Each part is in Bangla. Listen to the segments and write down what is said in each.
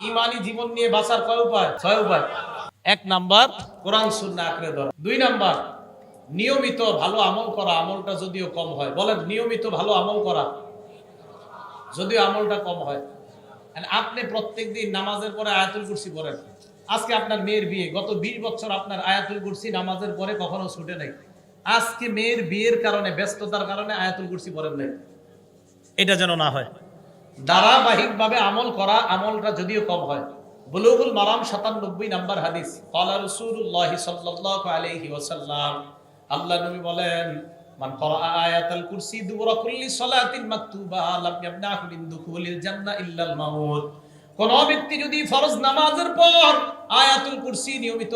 ইমানি জীবন নিয়ে বাঁচার কয় উপায়? ছয় উপায়। এক নাম্বার, কোরআন সুন্না আঁকড়ে ধরা দুই নাম্বার, নিয়মিত ভালো আমল করা, আমলটা যদিও কম হয়। বলেন, নিয়মিত ভালো আমল করা, যদিও আমলটা কম হয়। আপনি প্রত্যেকদিন নামাজের পরে আয়াতুল কুরসি পড়েন। আজকে আপনার মেয়ের বিয়ে, গত বিশ বছর আপনার আয়াতুল কুরসি নামাজের পরে কখনো ছুটে নাই। আজকে মেয়ের বিয়ের কারণে, ব্যস্ততার কারণে আয়াতুল কুরসি পড়েন নাই। এটা যেন না হয়। ধারাবাহিকভাবে আমল করা, আমলটা যদিও কম হয়। বুলুগুল মারাম সাতানব্বই নাম্বার হাদিস। কলা রসুল্লাহ সাল্লাল্লাহু আলাইহি ওয়াসাল্লাম। আল্লাহ নবী বলেন যদি ফরজ নামাজের পর নিয়মিত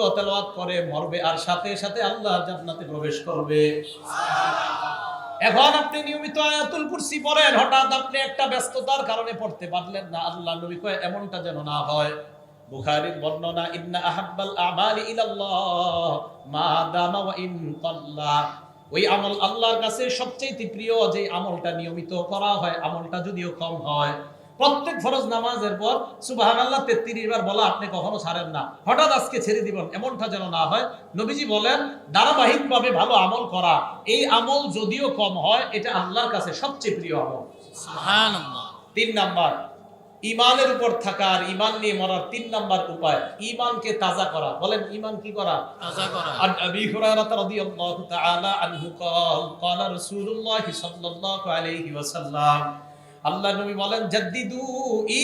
করে, মরবে, আর সাথে সাথে আল্লাহ জান্নাতে প্রবেশ করবে। এখন আপনি নিয়মিত আয়াতুল কুরসি পড়েন, হঠাৎ আপনি একটা ব্যস্ততার কারণে পড়তে পারলেন না। আল্লাহ নবী কয়, এমনটা যেন না হয়। বুখারীর বর্ণনা, ইন্না আহাব্বাল আমালি ইলাল্লাহ, মা দামা ওয়া ইন কাল্লা ওই আমল আল্লাহর কাছে সবচেয়ে প্রিয় যে আমলটা নিয়মিত করা হয়, আমলটা যদিও কম হয় প্রত্যেক ফরজ নামাজের পর সুবহানাল্লাহ 33 বার বলা আপনি কখনো ছাড়েন না হঠাৎ আজকে ছেড়ে দিবেন এমনটা যেন না হয় নবীজি বলেন ধারাবাহিকভাবে ভালো আমল করা এই আমল যদিও কম হয় এটা আল্লাহর কাছে সবচেয়ে প্রিয় আমল সুবহানাল্লাহ তিন নাম্বার ইমানের উপর থাকা আর ইমান নিয়ে মরার তিন নাম্বার উপায় ইমানকে তাজা করা বলেন ইমান কি করা তাজা করা عن ابي هريره رضي الله تعالى عنه قال قال رسول الله صلى الله عليه وسلم আল্লাহ নবী বলেন, জাদ্দিদু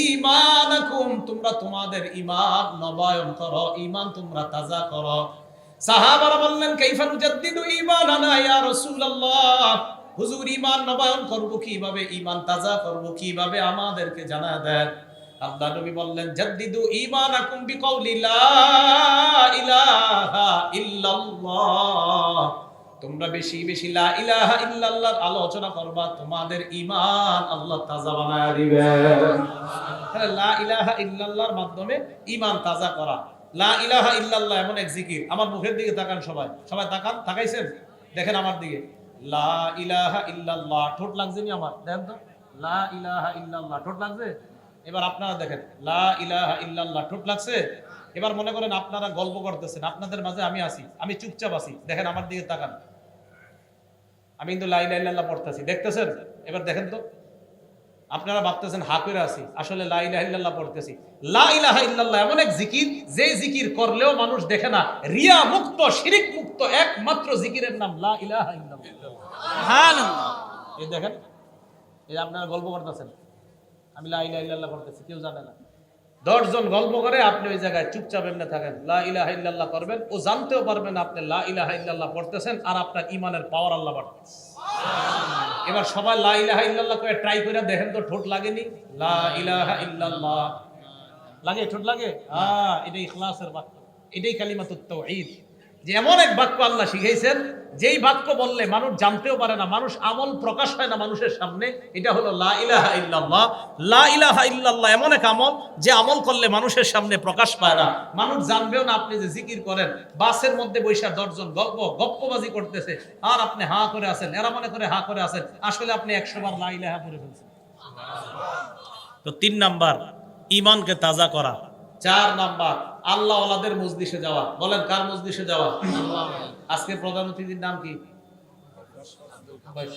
ঈমানাকুম, তোমরা তোমাদের ঈমান নবায়ন করো, ঈমান তোমরা তাজা করো। সাহাবারা বললেন, কাইফা নুজাদ্দিদু ঈমানানা ইয়া রাসূলুল্লাহ? হুজুর, ঈমান নবায়ন করব কীভাবে? ঈমান তাজা করব কীভাবে? আমাদেরকে জানা দেন। আল্লাহ নবী বললেন, জাদ্দিদু ঈমানাকুম বিকাউলি লা ইলাহা ইল্লাল্লাহ। তোমরা বেশি বেশি লা ইলাহা আলোচনা করবা, তোমাদের ঈমান আল্লাহ তাজা বানায় দিবেন লা ইলাহা ইল্লাল্লাহর মাধ্যমে ঈমান তাজা করা। লা ইলাহা ইল্লাল্লাহ এমন এক জিকির। আমার মুখের দিকে তাকান সবাই। সবাই তাকান, তাকাইছেন? দেখেন আমার দিকে। লা ইলাহা ইল্লাল্লাহ, ঠোঁট লাগছে নি আমার? দেখেন তো। লা ইলাহা ইল্লাল্লাহ, ঠোঁট লাগছে? এবার আপনারা দেখেন। লা ইলাহা ইল্লাল্লাহ, ঠোঁট লাগছে? এবার মনে করেন আপনারা গল্প করতেছেন। আপনাদের মাঝে আমি আছি, আমি চুপচাপ আছি। দেখেন আমার দিকে তাকান। আমি কিন্তু লা ইলাহা ইল্লাল্লাহ পড়তেছি দেখতেছেন? এবার দেখেন তো। আপনারা ভাবতেছেন হা করে আছি আসলে লা ইলাহা ইল্লাল্লাহ পড়তেছি। লা ইলাহা ইল্লাল্লাহ এমন এক জিকির যে জিকির করলেও মানুষ দেখে না রিয়া মুক্ত শিরিক মুক্ত একমাত্র জিকিরের নাম লা ইলাহা ইল্লাল্লাহ। এই দেখেন এই আপনারা গল্প করতেছেন আমি লা ইলাহা ইল্লাল্লাহ করতেছি কেউ জানে না। দশজন গল্প করে, আপনি ওই জায়গায় চুপচাপ এমনি থাকেন। লা ইলাহা ইল্লাল্লাহ করবেন, ও জানতেও পারবেন আপনি লা ইলাহা ইল্লাল্লাহ পড়তেছেন আর আপনার ইমানের পাওয়ার আল্লাহ বাড়তেছে। এবার সবাই লা ইলাহা ইল্লাল্লাহ করে ট্রাই করে দেখেন তো, ঠোঁট লাগেনি? লা ইলাহা ইল্লাল্লাহ। লাগে, ঠোঁট লাগে? হ্যাঁ এটাই ইখলাসের বাক্য। এটাই কালিমাতুত তাওহীদ যে এমন এক বাক্য আল্লাহ শিখাইছেন যেই বাক্য বললে মানুষ জানতেও পারে না মানুষ আমল প্রকাশ হয় না মানুষের সামনে এটা হলো লা ইলাহা ইল্লাল্লাহ। লা ইলাহা ইল্লাল্লাহ এমন এক আমল যে আমল করলে মানুষের সামনে প্রকাশ পায় না। মানুষ জানবেও না আপনি যে জিকির করেন বাসের মধ্যে বৈশা দশজন গল্প গপ্পবাজি করতেছে আর আপনি হা করে আছেন এরা মনে করে হা করে আছেন আসলে আপনি একশো বার লা ইলাহা পড়ে ফেলছেন। তো তিন নাম্বার ইমানকে তাজা করা। চার নাম্বার আল্লাহ ওলাদের মজলিসে যাওয়া। বলেন, কার মজলিসে যাওয়া? আজকে প্রধান অতিথির নাম কি? কয়?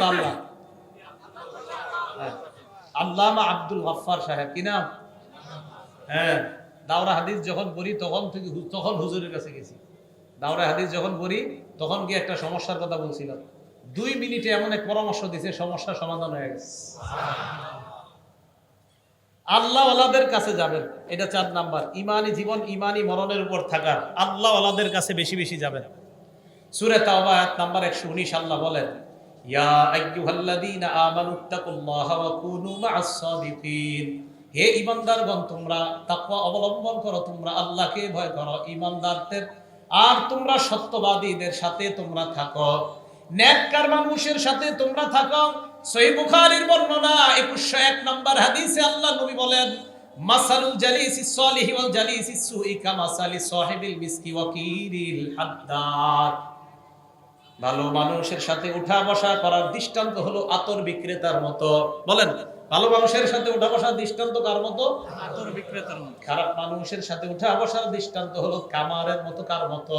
তো আল্লাহ। আল্লামা আব্দুল গফফার সাহেব, কি নাম? হ্যাঁ দাওরা হাদিস যখন পড়ি, তখন থেকে তখন হুজুরের কাছে গেছি। দাওরা হাদিস যখন পড়ি, তখন গিয়ে একটা সমস্যার কথা বলছিলাম। দুই মিনিটে এমন এক পরামর্শ দিছে সমস্যার সমাধান হয়ে গেছে। আল্লাহ ওলাদের কাছে যাবেন। এটা চার নাম্বার। ইমানি জীবন, ইমানি মরণের উপর থাকা আল্লাহ ওলাদের কাছে বেশি বেশি যাবেন। সুরে তাওবা, আয়াত নাম্বার 119 আল্লাহ বলেন হে ঈমানদারগণ, তোমরা তাকওয়া অবলম্বন করো, তোমরা আল্লাহকে ভয় করো। ঈমানদারদের, আর তোমরা সত্যবাদীদের সাথে তোমরা থাকো। নেককার মানুষের সাথে তোমরা থাকো। বুখারীর বর্ণনা 2101 নম্বর হাদিসে আল্লাহ নবী বলেন মাসালুল সালিহি ওয়াল জালিসিস সুই কামাসালি সাহিবিল মিসকি ওয়া কিরিল হাদ্দার। ভালো মানুষের সাথে উঠা বসা করার দৃষ্টান্ত হলো আতর বিক্রেতার মতো। বলেন ভালো মানুষের সাথে উঠা বসার দৃষ্টান্ত কার মতো? আতর বিক্রেতার মতো। খারাপ মানুষের সাথে উঠা বসার দৃষ্টান্ত হলো কামারের মতো কার মতো?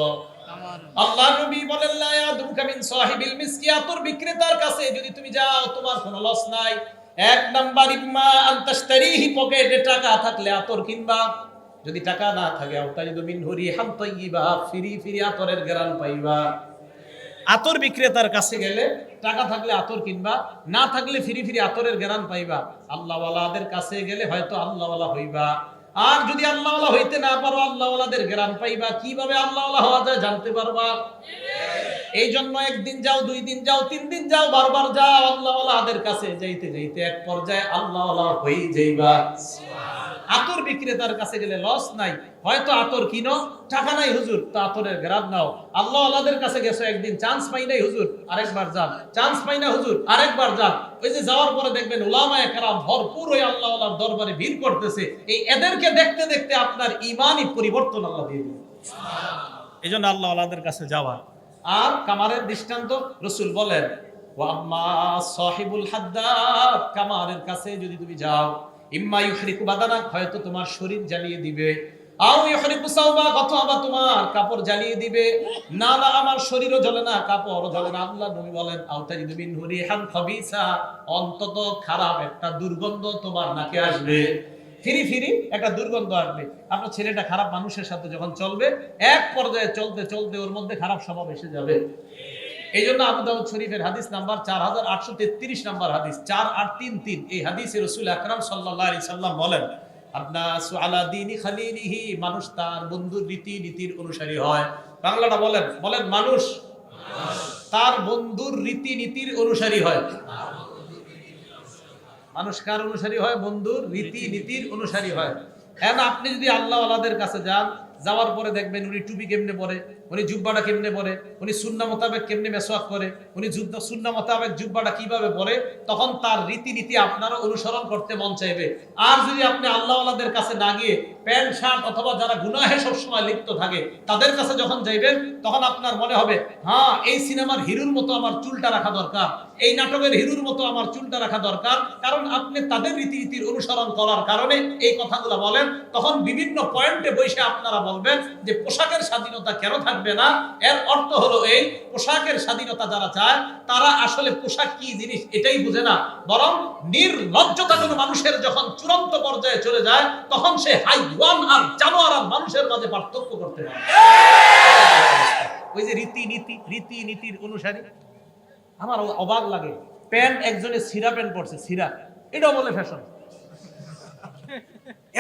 আল্লাহ নবী বলেন, লা ইয়াদুকা মিন সাহিবিল আতর বিক্রেতার কাছে যদি তুমি যাও, তোমার কোনো লস নাই। এক নাম্বার পকেটে টাকা থাকলে আতর কিনবা। যদি টাকা না থাকে মিন হাম তাইয়িবা, ফিরি ফিরি আতরের পাইবা। আতর বিক্রেতার কাছে গেলে টাকা থাকলে আতর কিনবা, না থাকলে ফিরি ফিরি আতরের গ্রান পাইবা। আল্লাহওয়ালাদের কাছে গেলে হয়তো আল্লাহওয়ালা হইবা। আর যদি আল্লাহওয়ালা হইতে না পারো, আল্লাহওয়ালাদের গ্রাম পাইবা। কীভাবে আল্লাহওয়ালা হওয়া যায় জানতে পারবা? এই জন্য একদিন যাও, দুই দিন যাও, তিন দিন যাও, বারবার যাও আল্লাহওয়ালাদের কাছে। যাইতে যাইতে এক পর্যায়ে আল্লাহওয়ালা হয়ে যাইবা। আতর বিক্রেতার কাছে গেলে লস নাই। হয়তো আতর কিনো টাকা নাই হুজুর তো আতরের গ্রাদ নাও। আল্লাহ আল্লাহদের কাছে গেছো একদিন চান্স পাই নাই হুজুর আরেকবার যান। চান্স পাই না হুজুর আরেকবার যান। ওই যে যাওয়ার পরে দেখবেন উলামায়ে কেরাম ভরপুর ওই আল্লাহ আল্লাহর দরবারে ভিড় করতেছে। এই এদেরকে দেখতে দেখতে আপনার ইমানই পরিবর্তন আল্লাহ দিয়ে দিবে এই জন্য আল্লাহ আল্লাহদের কাছে যাওয়া। আর কামারের দৃষ্টান্ত রসুল বলেন ও আম্মা সাহিবুল হাদ্দাদ কামারের কাছে যদি তুমি যাও ইম্মা ইউহরিকু বাদানাক হয়তো তোমার শরীর জ্বালিয়ে দিবে। আও ইউহরিকু তোমার কাপড় জ্বালিয়ে দিবে। না না, আমার শরীরও জ্বলে না, কাপড়ও জ্বলে না। আল্লাহ নবী বলেন অন্তত খারাপ একটা দুর্গন্ধ তোমার নাকে আসবে। ফিরি ফিরি, একটা দুর্গন্ধ আসবে। আপনার ছেলেটা খারাপ মানুষের সাথে যখন চলবে, এক পর্যায়ে চলতে চলতে ওর মধ্যে খারাপ স্বভাব এসে যাবে। এই জন্য আবু দাউদ শরীফের হাদিস নাম্বার চার হাজার আটশো তেত্রিশ নাম্বার হাদিস, চার আট তিন তিন। এই হাদিসে রসুল আকরাম সাল্লাহ সাল্লাম বলেন মানুষ তার বন্ধুর রীতি নীতির অনুসারী হয়। বাংলাটা বলেন বলেন মানুষ তার বন্ধুর রীতি নীতির অনুসারী হয়। মানুষ কার অনুসারী হয়? বন্ধুর রীতি নীতির অনুসারী হয়। হ্যাঁ আপনি যদি আল্লাহ আল্লাহদের কাছে যান, যাওয়ার পরে দেখবেন উনি টুপি কেমনে পরে? উনি জুব্বাটা কেমনে পরে? উনি সুন্না মোতাবেক কেমনে মেসওয়াক করে উনি সুন্না মোতাবেক জুব্বাটা কীভাবে পরে? তখন তার রীতিনীতি আপনারও অনুসরণ করতে মন চাইবে। আর যদি আপনি আল্লাহ আল্লাহদের কাছে না গিয়ে প্যান্ট, শার্ট অথবা যারা গুনাহে সবসময় লিপ্ত থাকে, তাদের কাছে যখন যাইবেন, তখন আপনার মনে হবে হ্যাঁ এই সিনেমার হিরুর মতো আমার চুলটা রাখা দরকার, এই নাটকের হিরুর মতো আমার চুলটা রাখা দরকার। কারণ আপনি তাদের রীতিনীতির অনুসরণ করার কারণে এই কথাগুলো বলেন, তখন বিভিন্ন পয়েন্টে বসে আপনারা বলবেন যে পোশাকের স্বাধীনতা কেন থাকবে? না। এর অর্থ হলো এই, পোশাকের স্বাধীনতা যারা চায়, তারা আসলে পোশাক কি জিনিস এটাই বুঝে না। বরং নির্লজ্জতা কোনো মানুষের যখন চূড়ান্ত পর্যায়ে চলে যায়, তখন সে হাইওয়ান আর জানোয়ার আর মানুষের মাঝে পার্থক্য করতে পারে। ওই যে রীতি নীতি, রীতি নীতির অনুসারী। আমার অবাক লাগে, প্যান্ট একজনে সিরা প্যান্ট পরছে, সিরা। এটাও বলে ফ্যাশন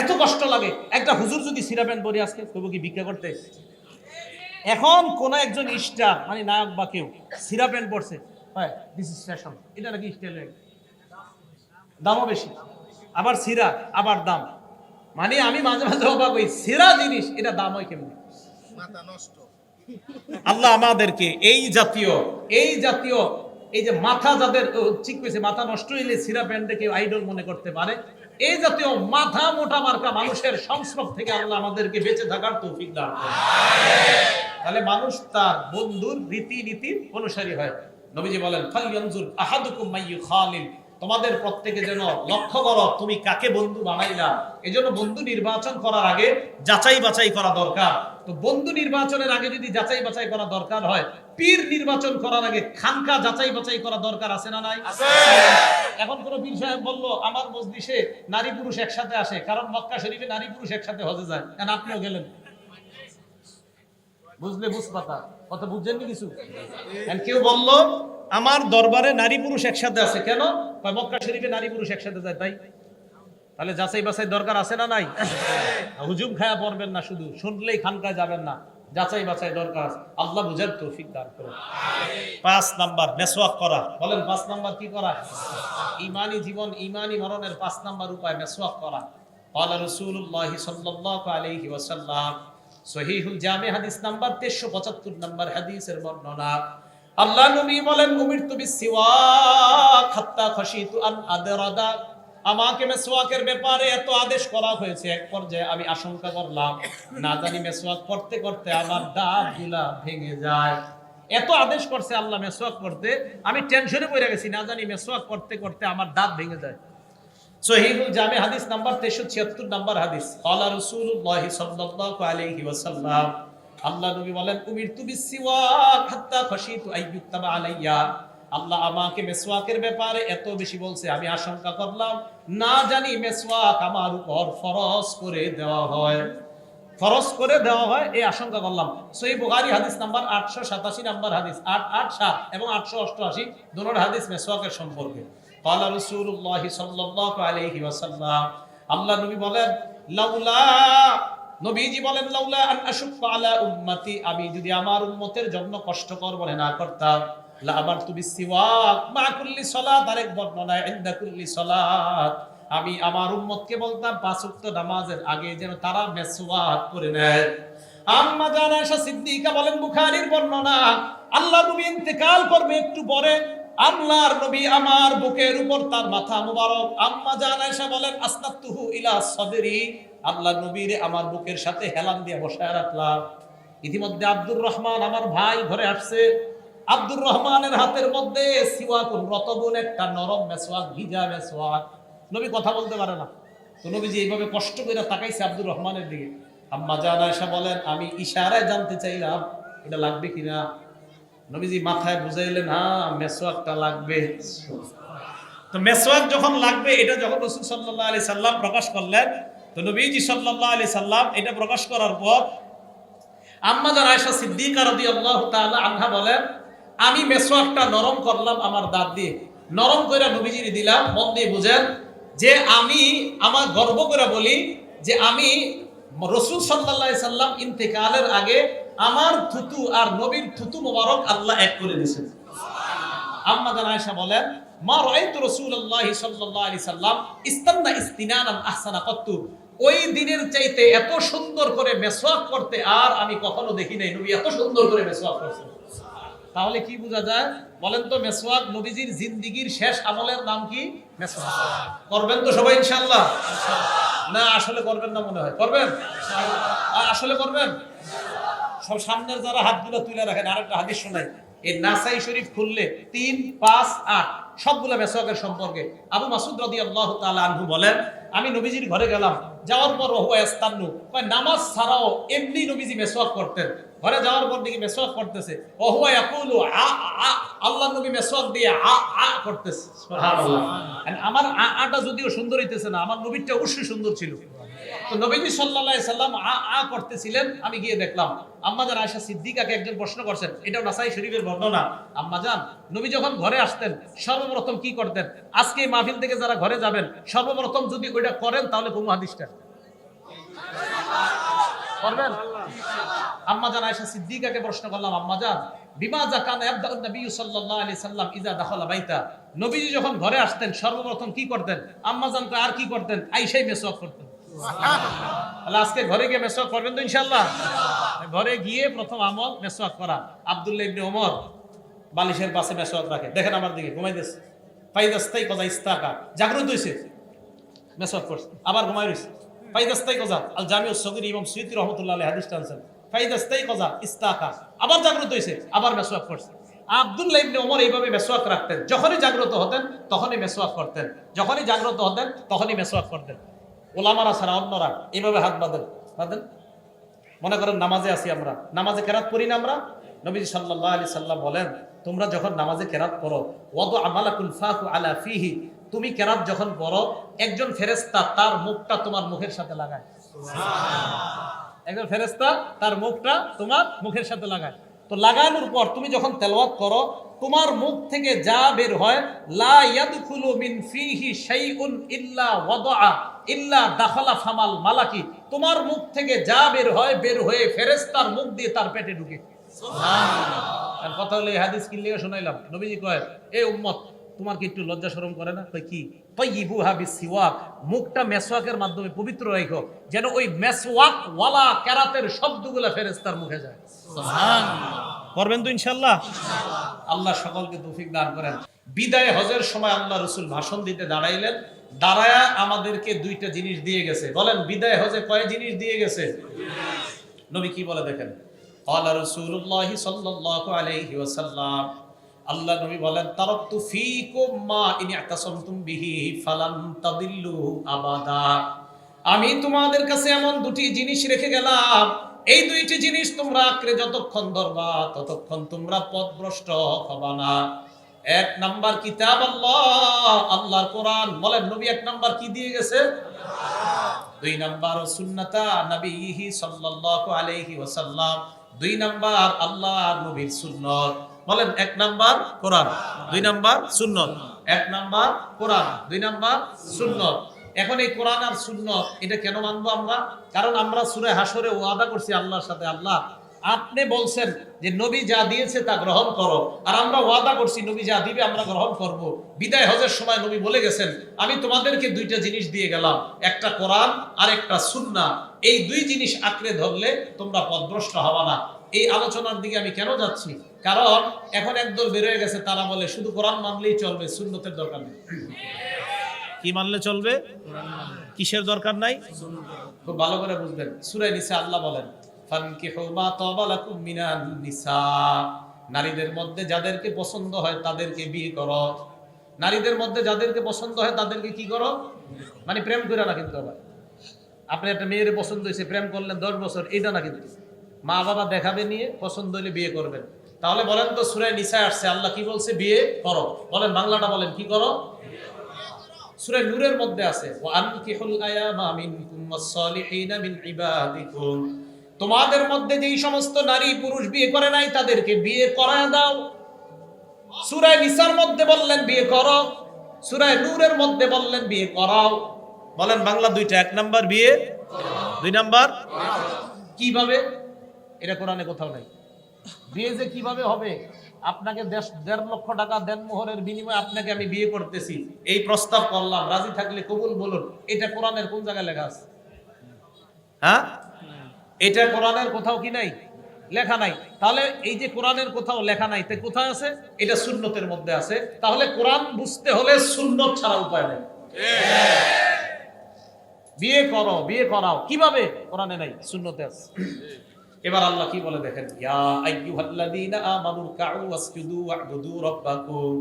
এত কষ্ট লাগে। একটা হুজুর যদি সিরা প্যান্ট পরে আজকে, তবু কি ভিক্ষা করতে এখন কোন একজন স্টার মানে নায়ক বা কেউ সিরা প্যান্ট পরছে হয় দিস ইজ ফ্যাশন এটা নাকি স্টাইল দামও বেশি আবার সিরা আবার দাম। মানে আমি মাঝে মাঝে অবাক হই সিরা জিনিস এটা দাম হয় কেমনি? আল্লাহ আমাদেরকে এই জাতীয় এই জাতীয় এই যে মাথা যাদের ঠিক পেয়েছে মাথা নষ্ট হইলে সিরা কেউ আইডল মনে করতে পারে। এই জাতীয় মাথা মোটা মার্কা মানুষের সংস্রব থেকে আল্লাহ আমাদেরকে বেঁচে থাকার তৌফিক দান তাহলে মানুষ তার বন্ধুর রীতি নীতি অনুসারী হয়। নবীজি বলেন খালি আহাদুকুম মাইয়ু খালিল তোমাদের প্রত্যেকে যেন লক্ষ্য করো তুমি কাকে বন্ধু বানাইলা? এজন্য বন্ধু নির্বাচন করার আগে যাচাই বাছাই করা দরকার। তো বন্ধু নির্বাচনের আগে যদি যাচাই বাছাই করা দরকার হয় পীর নির্বাচন করার আগে খানকা যাচাই বাছাই করা দরকার আছে না নাই? এখন কোন পীর সাহেব বলল আমার মসজিদে নারী পুরুষ একসাথে আসে কারণ মক্কা শরীফে নারী পুরুষ একসাথে হজে যায়। কেন আপনিও গেলেন? বুঝলে বুঝপাতা? কথা বুঝছেননি কিছু And কেউ বলল আমার দরবারে নারী পুরুষ একসাথে আছে কেন কয় মক্কা শরীফে নারী পুরুষ একসাথে যায় তাই তাহলে যাচাই বাছাই দরকার আছে না নাই হুজুম খায়া পড়বেন না শুধু শুনলেই খানকায় যাবেন না যাচাই বাছাই দরকার আছে। আল্লাহ বুঝার তৌফিক দান করুন পাঁচ নাম্বার মেসওয়াক করা বলেন পাঁচ নাম্বার কি করা ইমানি জীবন ইমানি মরণের পাঁচ নাম্বার উপায় মেসওয়াক করা قال رسول الله صلى الله عليه وسلم সহিহুল জামে হাদিস নাম্বার 375 নাম্বার হাদিসের বর্ণনা। আল্লাহ নবী বলেন উমিরতু বিসিওয়াক হাত্তা খাশিতু আন আদরাদা। আমাকে ব্যাপারে এত আদেশ করা হয়েছে, এক পর্যায়ে আমি আশঙ্কা করলাম, না জানি করতে করতে আমার দাঁতগুলা ভেঙে যায়। এত আদেশ করছে আল্লাহ মেসওয়াক করতে আমি টেনশনে পড়ে গেছি, না জানি মেসওয়াক করতে করতে আমার দাঁত ভেঙে যায়। সহিহুল জামে হাদিস নাম্বার 376 নাম্বার হাদিস। সাল্লাল্লাহু আলাইহি ওয়াসাল্লাম। আল্লাহ নবী বলেন হাত্তা আলাইয়া। আল্লাহ আমাকে মেসওয়াকের ব্যাপারে এত বেশি বলছে, আমি আশঙ্কা করলাম, না জানি মেসওয়াক আমার উপর ফরজ করে দেওয়া হয়। ফরজ করে দেওয়া হয়, এই আশঙ্কা করলাম। হাদিস নাম্বার 887 নাম্বার হাদিস 887 এবং 888 দুটোর হাদিস মেসওয়াকের সম্পর্কে। قال رسول الله صلى الله عليه وسلم আল্লাহ নবী বলেন লাউলা নবীজি বলেন লাউলা আন আশুক্কা আলা উম্মতি আমি যদি আমার উম্মতের জন্য কষ্টকর বলে না করতাম লা আবার তুমি সিওয়াক মা কুল্লি সালাত আরেক বর্ণনায় ইনদা কুল্লি সালাত আমি আমার উম্মতকে বলতাম পাঁচ ওয়াক্ত নামাজের আগে যেন তারা মেসওয়াক করে নেয় আম্মা জান আয়েশা সিদ্দিকা বলেন বুখারীর বর্ণনা আল্লাহ নবী ইন্তেকাল করবে একটু পরে আল্লাহর নবী আমার বুকের উপর তার মাথা মুবারক। আম্মা জান আয়েশা বলেন, আসনাতুহু ইলা সদরি। আল্লাহ নবীরে আমার বুকের সাথে হেলান দিয়ে বসায় রাখলাম। ইতিমধ্যে আব্দুর রহমান আমার ভাই ঘরে আসছে। আব্দুর রহমানের হাতের মধ্যে সিওয়াকুন রতবুন, একটা নরম মেসওয়াক ভিজা মেসওয়াক নবী কথা বলতে পারে না। তো নবীজি এইভাবে কষ্ট করে তাকাইছে আব্দুর রহমানের দিকে। আম্মা জান আয়েশা বলেন, আমি ইশারায় জানতে চাইলাম, এটা লাগবে কিনা? নবীজি মাথায় বুঝাইলেন হ্যাঁ মেসওয়াকটা লাগবে। তো মেসওয়াক যখন লাগবে, এটা যখন রসুল সাল্লাহ আলি সাল্লাম প্রকাশ করলেন, তো নবীজি সাল্লাহ আলি সাল্লাম এটা প্রকাশ করার পর আম্মাদার আয়সা সিদ্দিকা রদি আল্লাহ তাআলা আনহা বলেন, আমি মেসওয়াকটা নরম করলাম আমার দাঁত দিয়ে। নরম করে নবীজির দিলাম, মন দিয়ে বুঝেন যে আমি, আমার গর্ব করে বলি যে আমি রসুল সাল্লাহ সাল্লাম ইন্তেকালের আগে আমার থুতু আর নবীর থুতু মোবারক আল্লাহ এক করে দিয়েছেন। বলেন, মা সাল্লাম আহসানা কত্তু। ওই দিনের চাইতে এত সুন্দর করে মেসওয়াক করতে আর আমি কখনো দেখি নাই। নবী এত সুন্দর করে মেসওয়াক তাহলে কি বোঝা যায়? বলেন তো মেসওয়াক নবীজির জিন্দিগির শেষ আমলের নাম কি? মেসওয়াক। করবেন তো সবাই ইনশাআল্লাহ। না, আসলে করবেন না মনে হয়। করবেন? আসলে করবেন? সব সামনের যারা হাত হাতগুলো তুলে রাখেন, আরেকটা হাদিস শোনাই। এই নাসাই শরীফ খুললে তিন, পাঁচ, আট। সবগুলো মেসওয়াকের সম্পর্কে। আবু মাসুদ রদি আল্লাহ আনহু বলেন আমি নবীজির ঘরে গেলাম যাওয়ার পর ওহুয়া ইস্তান্নু কয় নামাজ ছাড়াও এমনি নবীজি মেসওয়াক করতেন। ঘরে যাওয়ার পর দেখি মেসওয়াক করতেছে। ওহুয়া ইয়াকুলু আ আ আল্লাহ নবী মেসওয়াক দিয়ে আ আ করতেছে। সুবহানাল্লাহ। আমার আ আটা যদিও সুন্দর হইতেছে না আমার নবীরটা অবশ্যই সুন্দর ছিল। নবীজি সাল্লাম আ আ করতেছিলেন, আমি গিয়ে দেখলাম। আম্মাজান আয়েশা সিদ্দিকাকে একজন প্রশ্ন করছেন, এটাও নাসাই শরীফের বর্ণনা। আম্মাজান নবী যখন ঘরে আসতেন, সর্বপ্রথম কি করতেন? আজকে মাহফিল থেকে যারা ঘরে যাবেন, সর্বপ্রথম যদি ওইটা করেন, তাহলে কোন হাদিসটা? করবেন? আম্মাজান আয়েশা সিদ্দিকাকে প্রশ্ন করলাম আম্মাজান বিমা জাকান ইয়াবদাউন নবী সাল্লাল্লাহু আলাইহি সাল্লাম ইজা বাইতা? নবীজি যখন ঘরে আসতেন, সর্বপ্রথম কি করতেন? আম্মাজান কয় আর কি করতেন? আইসাই মেসওয়াক করতেন আজকে ঘরে গিয়ে মেসওয়াক করবেন তো ইনশাআল্লাহ। ঘরে গিয়ে প্রথম আমল মেসওয়াক করা। ইবনে ওমর বালিশের পাশে মেসওয়াক রাখে। দেখেন আমার দিকে ঘুমাইতেছে ফাইদাস্তাই কজা ইস্তাকা। জাগ্রত হইছে। মেসওয়াক করছে। আবার ঘুমাই রইছে। ফাইদাস্তাই কজা? আল জামিউ সগির ইমাম সুয়ুতি রহমাতুল্লাহ হাদিস টানছেন কজা? ইস্তাকা। আবার জাগ্রত হইছে। আবার মেসওয়াক করছে। আব্দুল্লাহ ইবনে ওমর এইভাবে মেসওয়াক রাখতেন। যখনই জাগ্রত হতেন, তখনই মেসওয়াক করতেন। যখনই জাগ্রত হতেন, তখনই মেসওয়াক করতেন। ওলামারা ছাড়া অন্যরা এইভাবে হাত বাঁধেন বাঁধেন? মনে করেন নামাজে আছি আমরা। নামাজে কেরাত পড়ি না আমরা? নবীজি সাল্লাহ আলাইহি সাল্লাম বলেন তোমরা যখন নামাজে কেরাত পড়ো ওয়াদু আমালাকুল ফাকু আলা ফিহি তুমি কেরাত যখন পড়ো একজন ফেরেশতা তার মুখটা তোমার মুখের সাথে লাগায়। একজন ফেরেশতা তার মুখটা তোমার মুখের সাথে লাগায়। তো লাগানোর পর তুমি যখন তেলাওয়াত করো তোমার মুখ থেকে যা বের হয় লা ইয়াদখুলু মিন ফিহি শাইউন ইল্লা ওয়াদআ ইল্লা দাখালা ফামাল মালাকি তোমার মুখ থেকে যা বের হয় বের হয়ে ফেরেশতার মুখ দিয়ে তার পেটে ঢুকে। আর কথা হলো এই হাদিস শোনাইলাম? নবীজি কয় এ উম্মত তোমার কি একটু লজ্জা শরম করে না? কই কি? তৈবু হাবি সিওয়াক মুখটা মেসওয়াকের মাধ্যমে পবিত্র রাখো যেন ওই মেসওয়াক ওয়ালা কেরাতের শব্দগুলো ফেরেশতার মুখে যায়। করবেন তো ইনশাল্লাহ আল্লাহ সকলকে তৌফিক দান করেন। বিদায় হজের সময় আল্লাহ রসুল ভাষণ দিতে দাঁড়াইলেন। দাঁড়ায়া আমাদেরকে দুইটা জিনিস দিয়ে গেছে। বলেন, বিদায় হজে কয় জিনিস দিয়ে গেছে? নবী কি বলে দেখেন? আলাইহি ওয়াসাল্লাম, আল্লাহ নবী বলেন, তারাক্তু ফীকুম মা ইন ইতাসামতুম বিহি ফালান তাদিল্লু আবাদা। আমি তোমাদের কাছে এমন দুটি জিনিস রেখে গেলাম। এই দুইটি জিনিস তোমরা আঁকড়ে যতক্ষণ ধরবা, ততক্ষণ তোমরা পথভ্রষ্ট হবা না। এক নাম্বার কিতাব আল্লাহ। আল্লাহর কোরআন। বলেন, নবী এক নাম্বার কি দিয়ে গেছে? দুই নাম্বার সুন্নাতা নবীহি সাল্লাল্লাহু আলাইহি ওয়াসাল্লাম। দুই নাম্বার আল্লাহ নবীর সুন্নত। বলেন, এক নাম্বার কোরআন, দুই নাম্বার সুন্নত। এক নাম্বার কোরআন, দুই নাম্বার সুন্নত। এখন এই কোরআন আর সুন্নত, এটা কেন মানবো আমরা? কারণ আমরা সুরে হাসরে ওয়াদা করছি আল্লাহর সাথে। আল্লাহ আপনি বলছেন যে নবী যা দিয়েছে তা গ্রহণ করো। আর আমরা ওয়াদা করছি নবী যা দিবে আমরা গ্রহণ করব। বিদায় হজের সময় নবী বলে গেছেন আমি তোমাদেরকে দুইটা জিনিস দিয়ে গেলাম একটা কোরআন আর একটা সুন্না এই দুই জিনিস আঁকড়ে ধরলে তোমরা পদভ্রষ্ট হবা না। এই আলোচনার দিকে আমি কেন যাচ্ছি? কারণ এখন একদল বেরোয় গেছে তারা বলে শুধু কোরআন মানলেই চলবে সুন্নতের দরকার নেই। কি মানলে চলবে? কিসের দরকার নাই? খুব ভালো করে বুঝবেন। সূরা নিসা আল্লাহ বলেন নারীদের মধ্যে যাদেরকে পছন্দ হয় তাদেরকে বিয়ে করো। নারীদের মধ্যে যাদেরকে পছন্দ হয় তাদেরকে কি করো? মানে প্রেম করে না কিন্তু আবার আপনি একটা মেয়ের পছন্দ হয়েছে প্রেম করলেন দশ বছর, এইটা না কিন্তু মা বাবা দেখাবে নিয়ে পছন্দ হলে বিয়ে করবেন। তাহলে বলেন তো সুরায় নিসায় আসছে, আল্লাহ কি বলছে? বিয়ে করো। বলেন, বাংলাটা বলেন, কি করো? সূরা নূরের মধ্যে আছে, ওয়া আনকিহুল আয়ামা মিনকুম ওয়াস-সালিহিনা মিন ইবাদিকুম। তোমাদের মধ্যে যেই সমস্ত নারী পুরুষ বিয়ে করে নাই, তাদেরকে বিয়ে করায় দাও। সুরায় নিসার মধ্যে বললেন, বিয়ে করো। সুরায় নূরের মধ্যে বললেন, বিয়ে করাও। বলেন, বাংলা দুইটা, এক নাম্বার বিয়ে, দুই নাম্বার। কীভাবে? এটা কোরআনে কোথাও নাই। বিয়ে যে কীভাবে হবে? আপনাকে দেশ- দেড় লক্ষ টাকা দেন মোহরের বিনিময়ে আপনাকে আমি বিয়ে করতেছি। এই প্রস্তাব করলাম। রাজি থাকলে কবুল বলুন। এটা কোরআনের কোন জায়গায় লেখা আছে? হ্যাঁ? এটা কোরআনের কোথাও কি নাই? লেখা নাই। তাহলে এই যে কোরআনের কোথাও লেখা নাই, তে কোথায় আছে? এটা সুন্নতের মধ্যে আছে। তাহলে কোরআন বুঝতে হলে সুন্নত ছাড়া উপায় নেই। বিয়ে করো, বিয়ে করাও। কীভাবে কোরআনে নাই, সুন্নতে আছে? এবার আল্লাহ কি বলে দেখেন? ইয়া আইয়ুহাল্লাযীনা আমানু কাউ ওয়াসজুদু ওয়া'বুদু রাব্বাকুম।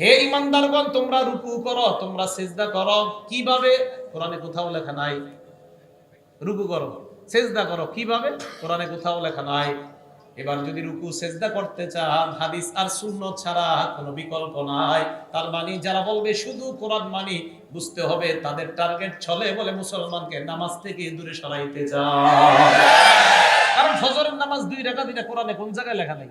হে ঈমানদারগণ তোমরা রুকু করো, তোমরা সিজদা করো। কীভাবে? কোরআনে কোথাও লেখা নাই। রুকু করো। সেজদা করো। কীভাবে? কোরআনে কোথাও লেখা নাই। এবার যদি রুকু, সেজদা করতে চান, হাদিস আর সুন্নত ছাড়া কোনো বিকল্প নাই। তার মানে যারা বলবে শুধু কোরআন মানি, বুঝতে হবে তাদের টার্গেট চলে বলে মুসলমানকে নামাজ থেকে দূরে সরাইতে চায়। কারণ ফজরের নামাজ দুই রাকাত, এটা কোরআনে কোন জায়গায় লেখা নাই?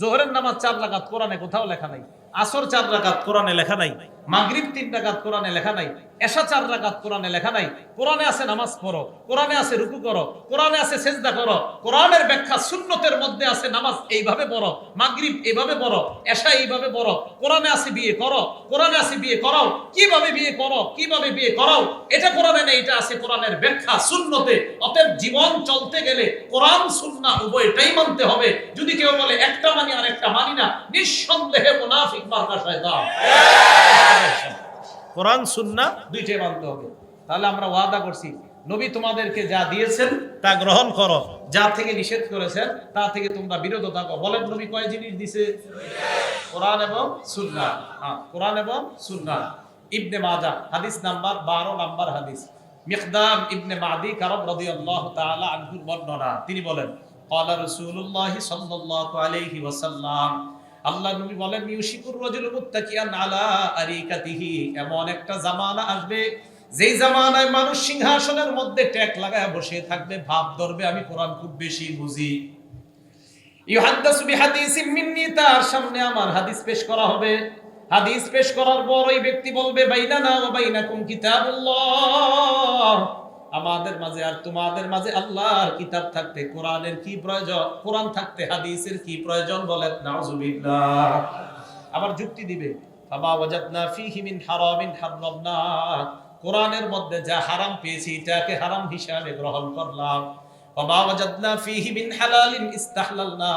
জোহরের নামাজ চার রাকাত, কোরআনে কোথাও লেখা নাই। আসর চার রাকাত কোরআনে লেখা নাই, মাগরিব তিন রাকাত কোরআনে লেখা নাই, এশা চার রাকাত কোরআনে লেখা নাই। কোরআনে আছে নামাজ পড়ো, কোরআনে আছে রুকু করো, কোরআনে আছে সেজদা করো, কোরআনের ব্যাখ্যা সুন্নতের মধ্যে আছে নামাজ এইভাবে পড়ো, মাগরিব এইভাবে পড়ো, এশা এইভাবে পড়ো, কোরআনে আছে বিয়ে করো, কোরআনে আছে বিয়ে করাও, কীভাবে বিয়ে করো, কীভাবে বিয়ে করাও, এটা কোরআনে নেই, এটা আছে কোরআনের ব্যাখ্যা সুন্নতে। অতএব জীবন চলতে গেলে কোরআন সুন্নাহ উভয়টাই মানতে হবে। যদি কেউ বলে একটা মানি আর একটা মানি না, নিঃসন্দেহে মুনাফিক মার্কা শয়তান কোরআন সুন্না দুইটাই মানতে হবে তাহলে আমরা ওয়াদা করছি নবী তোমাদেরকে যা দিয়েছেন তা গ্রহণ করো যা থেকে নিষেধ করেছেন তা থেকে তোমরা বিরত থাকো বলেন নবী কয় জিনিস দিছে কোরআন এবং সুন্না হ্যাঁ কোরআন এবং সুন্না ইবনে মাজা হাদিস নাম্বার বারো নাম্বার হাদিস মিকদাম ইবনে মাদি কারব রাদিয়াল্লাহু তাআলা আনহুর বর্ণনা তিনি বলেন قال رسول الله صلى الله عليه وسلم আল্লাহ নবী বলেন, ইউশিকুর রাজুল মুত্তাকিয়ান আলা আরিকাতিহি। এমন একটা জামানা আসবে, যেই জামানায় মানুষ সিংহাসনের মধ্যে ট্যাক লাগায় বসে থাকবে, ভাব ধরবে, আমি কোরআন খুব বেশি বুঝি। ইউহাদ্দাসু বিহাদিসিন মিন্নি, তার সামনে আমার হাদিস পেশ করা হবে। হাদিস পেশ করার পর ওই ব্যক্তি বলবে, বাইনানা ওয়া বাইনাকুম কিতাবুল্লাহ। আমাদের মাঝে আর তোমাদের মাঝে আল্লাহর কিতাব থাকতে, কোরআনের কি প্রয়োজন? কোরআন থাকতে, হাদিসের কি প্রয়োজন বলেন? নাউজুবিল্লাহ। আবার যুক্তি দিবে, ফামা ওয়াজাদনা ফীহি মিন হারামিন হারামনা। কোরআনের মধ্যে যা হারাম পেয়েছি, এটাকে হারাম হিসাবে গ্রহণ করলাম। ফামা ওয়াজাদনা ফীহি মিন হালালিন ইস্তাহলালনা।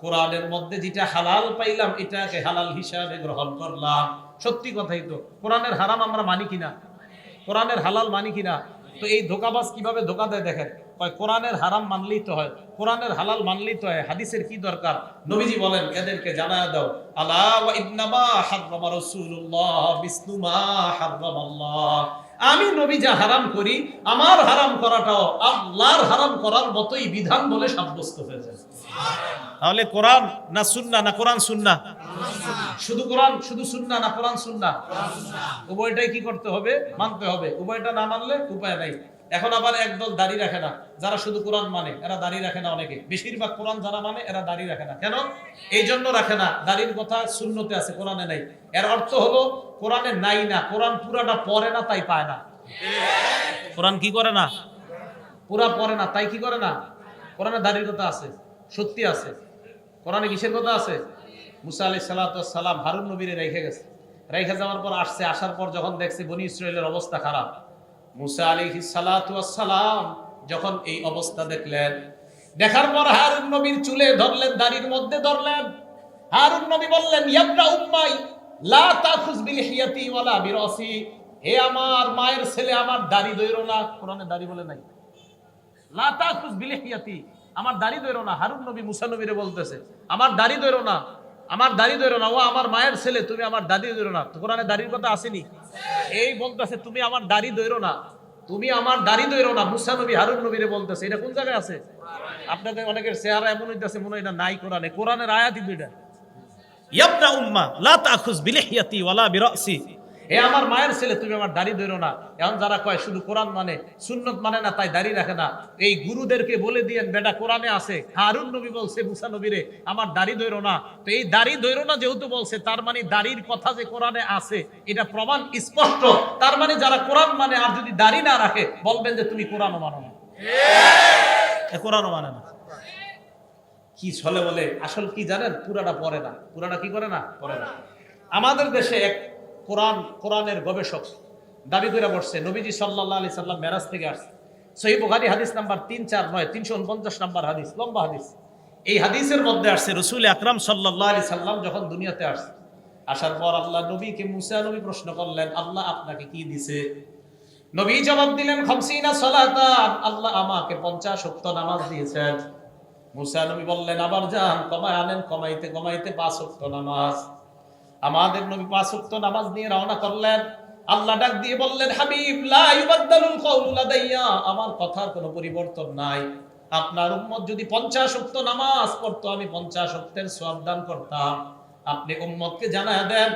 কোরআনের মধ্যে যেটা হালাল পাইলাম, এটাকে হালাল হিসাবে গ্রহণ করলাম। সত্যি কথাই তো, কোরআনের হারাম আমরা মানি কিনা? কোরআনের হালাল মানি কিনা? তো এই ধোকাবাজ কীভাবে ধোকা দেয় দেখেন? কোরআনের হারাম মানলেই তো হয়, কোরআনের হালাল মানলেই তো হয়, হাদিসের কি দরকার? নবীজি বলেন, এদেরকে জানায় দাও, আলা ওয়া ইন্নামা হাররামা রাসূলুল্লাহ বিসনু মা হাররামাল্লাহ আমি নবী যা হারাম করি আমার হারাম করাটাও আল্লাহর হারাম করার মতোই বিধান বলে সাব্যস্ত হয়েছে। তাহলে কোরআন না সুন্না না কোরআন সুন্না? শুধু কোরআন শুধু সুন্না না কোরআন সুন্না? উভয়টাই কি করতে হবে? মানতে হবে। উভয়টা না মানলে উপায় নাই। এখন আবার একদল দাড়ি রাখে না, যারা শুধু কোরআন মানে এরা দাড়ি রাখে না অনেকে। বেশিরভাগ কোরআন যারা মানে এরা দাড়ি রাখে না। কেন? এই জন্য রাখে না। দাড়ির কথা শূন্যতে আছে, কোরআনে নাই। এর অর্থ হলো, কোরআনে নাই না, কোরআন পুরাটা পড়ে না, তাই পায় না। কোরআন কি করে না? পুরা পড়ে না, তাই কি করে না? কোরআনে দাড়ির কথা আছে, সত্যি আছে। কোরআনে কিসের কথা আছে? মুসা আলি সালাম হারুন নবীরে রেখে গেছে। রেখে যাওয়ার পর আসছে, আসার পর যখন দেখছে বনি ইসরায়েলের অবস্থা খারাপ। মুসা আলী সালাম যখন এই অবস্থা দেখলেন, দেখার পর হারুন নবীর চুলে ধরলেন, দাড়ির মধ্যে ধরলেন। হারুন নবী বললেন, ইয়াবনা উম্মাই, লা তাখুজ বিলহিয়াতি ওয়ালা বিরাসি। হে আমার মায়ের ছেলে, আমার দাড়ি দইরো না। কোরআনে দাড়ি বলে নাই। লা তাখুজ বিলহিয়াতি, আমার দাড়ি দইরো না। হারুন নবী মুসা নবীরে বলতেছে, আমার দাড়ি দইরো না। আমার দাড়ি ধরো না, ও আমার মায়ের ছেলে, তুমি আমার দাদি ধরো না। কোরআনে দাড়ির কথা আসেনি? এই বলতেছে, তুমি আমার দাড়ি ধরো না, তুমি আমার দাড়ি ধরো না। মুসা নবী, হারুন নবীরে বলতেছে, এটা কোন জায়গায় আছে? আপনাদের অনেকের চেহারা এমন হইতেছে, মনে হয় নাই কোরআনে। কোরআনের আয়াতই দুইটা। ইয়াবনা উম্মা, লা তাখুজ বিলিহিয়াতি ওয়ালা বিরাসি। হে আমার মায়ের ছেলে, তুমি আমার দাড়ি ধরো না। এখন যারা কয়, শুধু কোরআন মানে সুন্নত মানে না, তাই দাড়ি রাখে না। এই গুরুদেরকে বলে দিয়েন, বেটা, কোরআনে আছে, হারুন নবী বলছে, মুসা নবীরে, আমার দাড়ি ধরো না। তো এই দাড়ি ধরো না যেহেতু বলছে, তার মানে দাড়ির কথা যে কোরআনে আছে, এটা প্রমাণ স্পষ্ট। তার মানে যারা কোরআন মানে আর যদি দাড়ি না রাখে, বলবেন যে তুমি কোরআনও মানো না। এ কোরআনও মানে না। কি ছলে বলে, আসল কি জানেন? পুরাটা পড়ে না। পুরাটা কি করে না? পড়ে না। আমাদের দেশে এক কোরআন, কোরআনের গবেষক। দাবি করে বসছে, নবীজি সাল্লাহ আলি সাল্লাম মেরাজ থেকে আসছে। সহি বুখারি হাদিস নাম্বার তিন, চার, নয়, তিনশো উনপঞ্চাশ নাম্বার হাদিস, লম্বা হাদিস। এই হাদিসের মধ্যে আসছে, রসুল আকরাম সাল্লাহ আলি সাল্লাম যখন দুনিয়াতে আসছে, আসার পর আল্লাহ নবীকে মুসা নবী প্রশ্ন করলেন, আল্লাহ আপনাকে কি দিছে? নবী জবাব দিলেন, খমসিনা সলাতান। আল্লাহ আমাকে পঞ্চাশ শক্ত নামাজ দিয়েছেন। মুসা নবী বললেন, আবার যান, কমায় আনেন, কমাইতে কমাইতে পাঁচ ওয়াক্ত নামাজ। আমাদের নবী পাঁচ ওয়াক্ত নামাজ নিয়ে রওনা করলেন। আল্লাহ ডাক দিয়ে বললেন, হাবিব, লা ইউবাদদালুল আমার কথার কোনো পরিবর্তন নাই। আপনার উম্মত যদি পঞ্চাশ ওয়াক্ত নামাজ পড়তো, আমি পঞ্চাশ ওয়াক্তের সওয়াব দান করতাম। আপনি উম্মতকে জানায় দেন,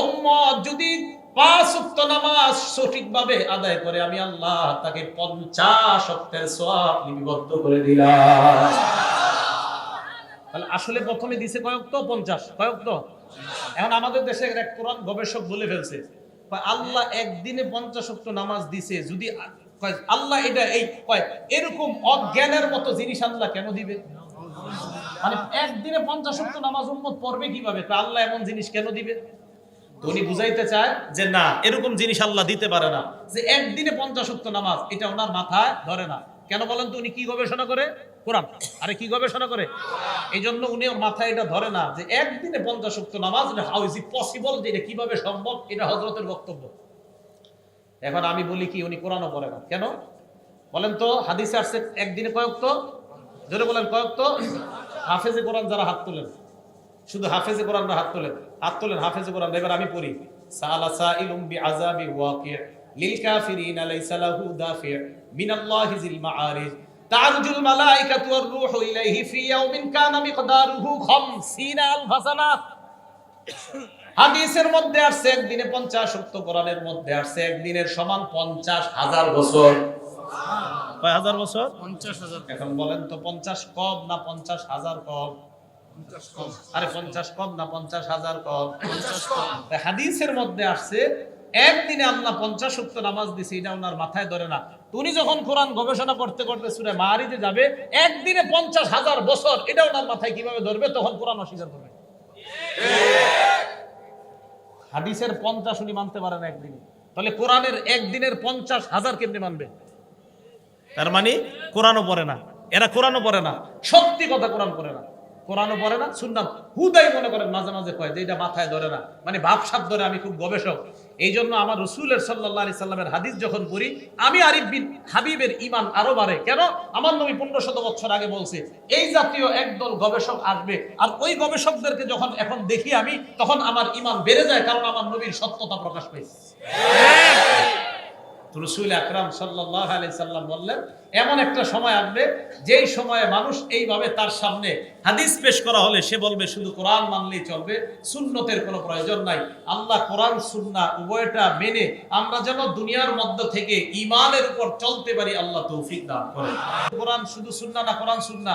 উম্মত যদি পাঁচ ওয়াক্ত নামাজ সঠিকভাবে আদায় করে, আমি আল্লাহ তাকে পঞ্চাশ ওয়াক্তের সওয়াব লিপিবদ্ধ করে দিলাম। তাহলে আসলে প্রথমে দিছে কয়েক তো পঞ্চাশ। কয়েক তো এখন আমাদের দেশে এক কোরআন গবেষক বলে ফেলছে আল্লাহ একদিনে পঞ্চাশ অক্ট নামাজ দিছে, যদি আল্লাহ এটা এই এরকম অজ্ঞানের মতো জিনিস আল্লাহ কেন দিবে? মানে একদিনে পঞ্চাশ অক্ট নামাজ উম্মত পড়বে কীভাবে? আল্লাহ এমন জিনিস কেন দিবে? উনি বুঝাইতে চায় যে না, এরকম জিনিস আল্লাহ দিতে পারে না, যে একদিনে পঞ্চাশ অক্ট নামাজ, এটা ওনার মাথায় ধরে না। কেন বলেন তো উনি কি গবেষণা করে? কোরআন। আরে কি গবেষণা করে? এই জন্য উনি মাথায় এটা ধরে না যে একদিনে পঞ্চাশ অক্ট নামাজ হাউ ইজ ইট পসিবল যে এটা কীভাবে সম্ভব? এটা হজরতের বক্তব্য। এখন আমি বলি কি, উনি কোরআনও পড়ে না। কেন? বলেন তো, হাদিসে আসছে একদিনে কয়েক তো জোরে বলেন কয়েক তো হাফেজে কোরআন যারা হাত তোলেন, শুধু হাফেজে কোরআনরা হাত তোলেন হাত তোলেন হাফেজে কোরআন এবার আমি পড়ি। সালা সাইলুম বিআযাবি ওয়াকি' লিল কাফিরিন লাইসা লাহু দাফি' মিনাল্লাহি যিল মাআরিজ। তারজুল মালাইকাতু ওয়ার রূহু ইলাইহি ফি ইয়াউমিন কানা মিকদারুহু 50 আলফ সানা হাদিসের মধ্যে আসছে একদিনে 50 উক্ত কোরআনের মধ্যে আসছে একদিনের সমান 50 হাজার বছর। কয় হাজার বছর? পঞ্চাশ হাজার এখন বলেন তো 50 কম না 50 হাজার কম? আরে পঞ্চাশ কম না পঞ্চাশ হাজার কম? তাই হাদিসের মধ্যে আসছে একদিনে আল্লাহ পঞ্চাশ উক্ত নামাজ দিছে এটা ওনার মাথায় ধরে না। উনি যখন কোরআন গবেষণা করতে করতে সুরে মারিতে যাবে একদিনে পঞ্চাশ হাজার বছর এটা ওনার মাথায় কীভাবে ধরবে? তখন কোরআন অস্বীকার করবে। হাদিসের পঞ্চাশ উনি মানতে পারেন একদিনে। তাহলে কোরআনের একদিনের পঞ্চাশ হাজার কেমনি মানবে? তার মানে কোরআনও পড়ে না। এরা কোরআনও পড়ে না। সত্যি কথা কোরআন পড়ে না। কোরআনও পড়ে না শুনলাম হুদাই মনে করেন মাঝে মাঝে কয় যে এটা মাথায় ধরে না। মানে ভাবসাব ধরে আমি খুব গবেষক। এই জন্য আমার রসুলের সাল্লাহ সাল্লামের হাদিস যখন পড়ি, আমি আরিফ বিন হাবিবের ইমান আরও বাড়ে। কেন? আমার নবী পনেরো শত বছর আগে বলছে, এই জাতীয় একদল গবেষক আসবে, আর ওই গবেষকদেরকে যখন এখন দেখি আমি, তখন আমার ইমান বেড়ে যায় কারণ আমার নবীর সত্যতা প্রকাশ পেয়েছে। তো রসুল আকরাম সাল্লাহ আলি সাল্লাম বললেন, এমন একটা সময় আসবে, যেই সময়ে মানুষ এইভাবে তার সামনে হাদিস পেশ করা হলে সে বলবে, শুধু কোরআন মানলেই চলবে, সুন্নতের কোনো প্রয়োজন নাই। আল্লাহ কোরআন সুন্না উভয়টা মেনে আমরা যেন দুনিয়ার মধ্য থেকে ইমানের উপর চলতে পারি, আল্লাহ তৌফিক দান করেন। কোরআন শুধু সুন্না না কোরআন সুন্না